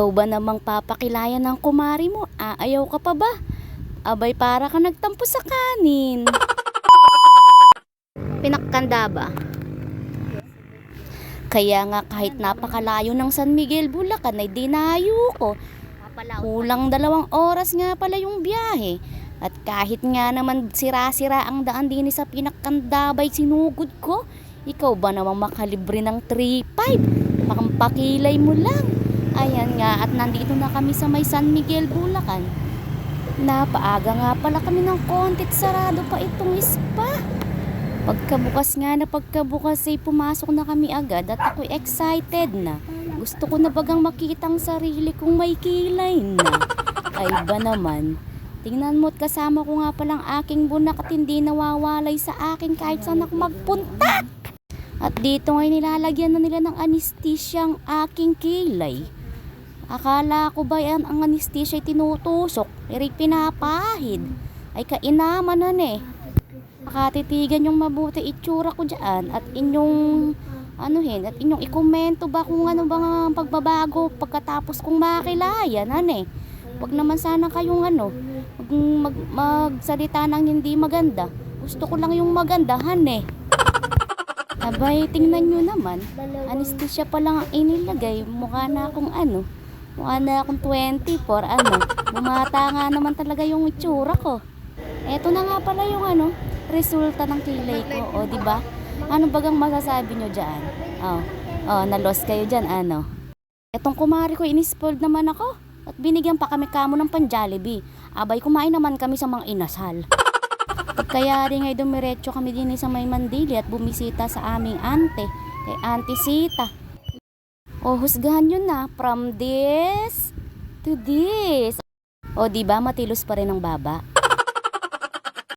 Ikaw ba namang papakilayan ng kumari mo? Aayaw ka pa ba? Abay para ka nagtampo sa kanin. Pinakkanda ba? Kaya nga kahit napakalayo ng San Miguel, Bulacan ay dinayo ko. Kulang dalawang oras nga pala yung biyahe. At kahit nga naman sira-sira ang daan din sa pinakkandabay sinugod ko, ikaw ba namang makalibre ng 3.5? Pakampakilay mo lang. Ayan nga at nandito na kami sa may San Miguel, Bulacan. Napaaga nga pala kami ng kontit sarado pa itong spa. Pagkabukas nga na pagkabukas ay pumasok na kami agad at ako'y excited na. Gusto ko na bagang makita ang sarili kong may kilay na. Ay ba naman? Tingnan mo't kasama ko nga palang aking bunak at hindi nawawalay sa akin kahit saan ako magpunta. At dito ngay nilalagyan na nila ng anesthesia ang aking kilay. Akala ko ba yan ang anesthesia ay tinutusok, pero pinapahid. Ay kainaman na eh. Makatitigan yung mabuti itsura ko dyan at inyong anuhin at inyong ikomento ba kung ano bang ang pagbabago pagkatapos kong makilayan ano eh. Wag naman sana kayong ano mag, mag, magsalita ng hindi maganda. Gusto ko lang yung magandahan eh. Abay, tingnan nyo naman. Anesthesia pa lang ang inilagay. Mukha na akong ano. Mukha na akong 24. Ano. Bumata nga naman talaga yung itsura ko. Eto na nga pala yung ano. Resulta ng kilay ko. O, di ba? Ano bagang masasabi nyo dyan? Oh, oh na-lost kayo dyan. Ano? Etong kumari ko, inispoiled naman ako. At binigyan pa kami kamo ng pan-Jollibee. Abay, kumain naman kami sa mga inasal. Kaya rin ay dumiretso kami din sa may Mandili at bumisita sa aming ante, kay Auntie Sita. O husgahan yun na, from this to this. O di ba matilos pa rin ang baba?